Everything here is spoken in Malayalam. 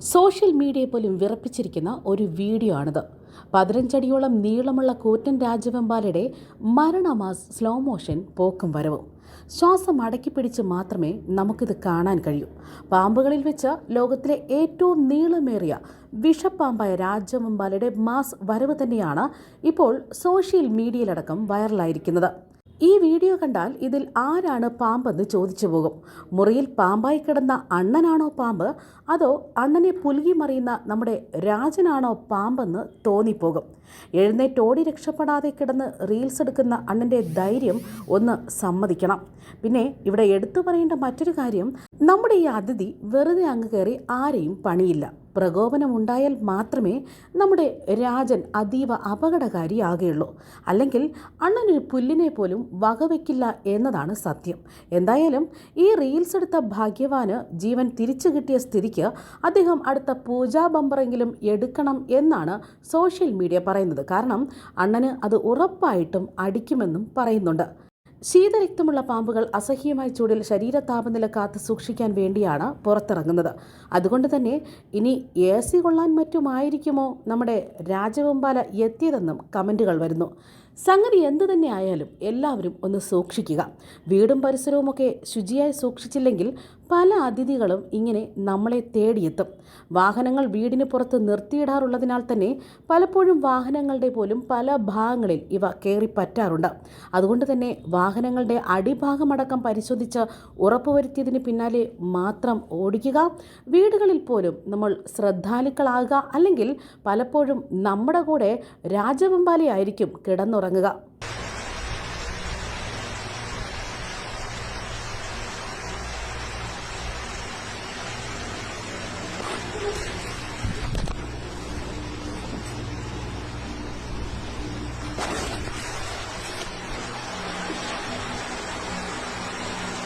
സോഷ്യൽ മീഡിയയെ പോലും വിറപ്പിച്ചിരിക്കുന്ന ഒരു വീഡിയോ ആണിത് പതിനഞ്ചടിയോളം നീളമുള്ള കൂറ്റൻ രാജവെമ്പാലയുടെ മരണമാസ് സ്ലോ മോഷൻ പോക്കും വരവും. ശ്വാസം അടക്കി പിടിച്ച് മാത്രമേ നമുക്കിത് കാണാൻ കഴിയൂ. പാമ്പുകളിൽ വെച്ച് ലോകത്തിലെ ഏറ്റവും നീളമേറിയ വിഷപ്പാമ്പായ രാജവെമ്പാലയുടെ മാസ് വരവ് തന്നെയാണ് ഇപ്പോൾ സോഷ്യൽ മീഡിയയിലടക്കം വൈറലായിരിക്കുന്നത്. ഈ വീഡിയോ കണ്ടാൽ ഇതിൽ ആരാണ് പാമ്പെന്ന് ചോദിച്ചു പോകും. മുറിയിൽ പാമ്പായി കിടന്ന അണ്ണനാണോ പാമ്പ്? അതോ അണ്ണനെ പുലുകി മറിയുന്ന നമ്മുടെ രാജനാണോ പാമ്പെന്ന് തോന്നിപ്പോകും. എഴുന്നേറ്റോടി രക്ഷപ്പെടാതെ കിടന്ന് റീൽസ് എടുക്കുന്ന അണ്ണന്റെ ധൈര്യം ഒന്ന് സമ്മതിക്കണം. പിന്നെ ഇവിടെ എടുത്തു പറയേണ്ട മറ്റൊരു കാര്യം നമ്മുടെ ഈ അതിഥി വെറുതെ അങ്ങ് കയറി ആരെയും പണിയില്ല. പ്രകോപനമുണ്ടായാൽ മാത്രമേ നമ്മുടെ രാജൻ അതീവ അപകടകാരിയാകുകയുള്ളൂ അല്ലെങ്കിൽ അണ്ണനൊരു പുല്ലിനെ പോലും വകവയ്ക്കില്ല എന്നതാണ് സത്യം. എന്തായാലും ഈ റീൽസ് എടുത്ത ഭാഗ്യവാന് ജീവൻ തിരിച്ചു കിട്ടിയ സ്ഥിതിക്ക് അദ്ദേഹം അടുത്ത പൂജാ ബമ്പറെങ്കിലും എടുക്കണം എന്നാണ് സോഷ്യൽ മീഡിയ പറയുന്നത്. കാരണം അണ്ണന് അത് ഉറപ്പായിട്ടും അടിക്കുമെന്നും പറയുന്നുണ്ട്. ശീതരക്തമുള്ള പാമ്പുകൾ അസഹ്യമായ ചൂടിൽ ശരീര താപനില കാത്തു സൂക്ഷിക്കാൻ വേണ്ടിയാണ് പുറത്തിറങ്ങുന്നത്. അതുകൊണ്ട് തന്നെ ഇനി എ സി കൊള്ളാൻ മറ്റുമായിരിക്കുമോ നമ്മുടെ രാജവെമ്പാല എത്തിയതെന്നും കമന്റുകൾ വരുന്നു. സംഗതി എന്തു തന്നെ ആയാലും എല്ലാവരും ഒന്ന് സൂക്ഷിക്കുക. വീടും പരിസരവുമൊക്കെ ശുചിയായി സൂക്ഷിച്ചില്ലെങ്കിൽ പല അതിഥികളും ഇങ്ങനെ നമ്മളെ തേടിയെത്തും. വാഹനങ്ങൾ വീടിന് പുറത്ത് നിർത്തിയിടാറുള്ളതിനാൽ തന്നെ പലപ്പോഴും വാഹനങ്ങളുടെ പോലും പല ഭാഗങ്ങളിൽ ഇവ കയറി പറ്റാറുണ്ട് അതുകൊണ്ട് തന്നെ വാഹനങ്ങളുടെ അടിഭാഗമടക്കം പരിശോധിച്ച് ഉറപ്പുവരുത്തിയതിന് പിന്നാലെ മാത്രം ഓടിക്കുക. വീടുകളിൽ പോലും നമ്മൾ ശ്രദ്ധാലുക്കളാകുക. അല്ലെങ്കിൽ പലപ്പോഴും നമ്മുടെ കൂടെ രാജവെമ്പാലയായിരിക്കും കിടന്നുറങ്ങുക